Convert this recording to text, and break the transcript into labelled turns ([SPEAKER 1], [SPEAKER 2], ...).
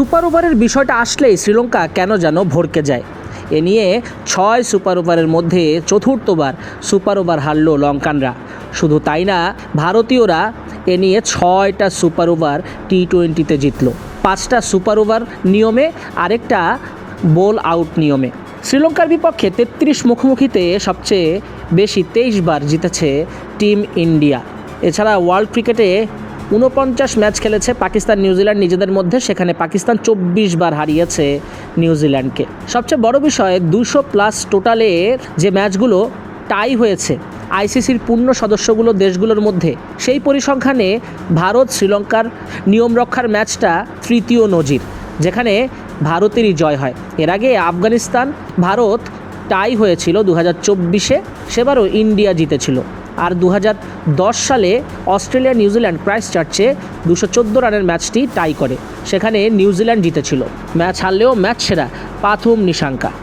[SPEAKER 1] Super ওভারের বিষয়টা আসলেই শ্রীলঙ্কা কেন যেন ভরকে যায়? এ নিয়ে ছয় সুপার ওভারের মধ্যে চতুর্থবার সুপার ওভার হারল লঙ্কানরা। শুধু তাই না, ভারতীয়রা এ নিয়ে ছয়টা সুপার ওভার টি টোয়েন্টিতে জিতল। পাঁচটা সুপার ওভার নিয়মে, আরেকটা বোল আউট নিয়মে। শ্রীলঙ্কার বিপক্ষে তেত্রিশ মুখোমুখিতে সবচেয়ে বেশি তেইশ বার জিতেছে টিম ইন্ডিয়া। এছাড়া ওয়ার্ল্ড ক্রিকেটে উনপঞ্চাশ ম্যাচ খেলেছে পাকিস্তান নিউজিল্যান্ড নিজেদের মধ্যে। সেখানে পাকিস্তান চব্বিশ বার হারিয়েছে নিউজিল্যান্ডকে সবচেয়ে বড় বিষয়, দুশো প্লাস টোটালে যে ম্যাচগুলো টাই হয়েছে আইসিসির পূর্ণ সদস্যগুলো দেশগুলোর মধ্যে, সেই পরিসংখ্যানে ভারত, শ্রীলঙ্কার নিয়ম রক্ষার ম্যাচটা তৃতীয় নজির, যেখানে ভারতেরই জয় হয়। এর আগে আফগানিস্তান, ভারত টাই হয়েছিল দু হাজার চব্বিশে, সেবারও ইন্ডিয়া জিতেছিল। আর দু হাজার দশ সালে অস্ট্রেলিয়া নিউজিল্যান্ড ক্রাইস্ট চার্চে দুশো রানের ম্যাচটি টাই করে। সেখানে নিউজিল্যান্ড জিতেছিল। ম্যাচ হারলেও ম্যাচ সেরা পাথুম নিশাঙ্কা।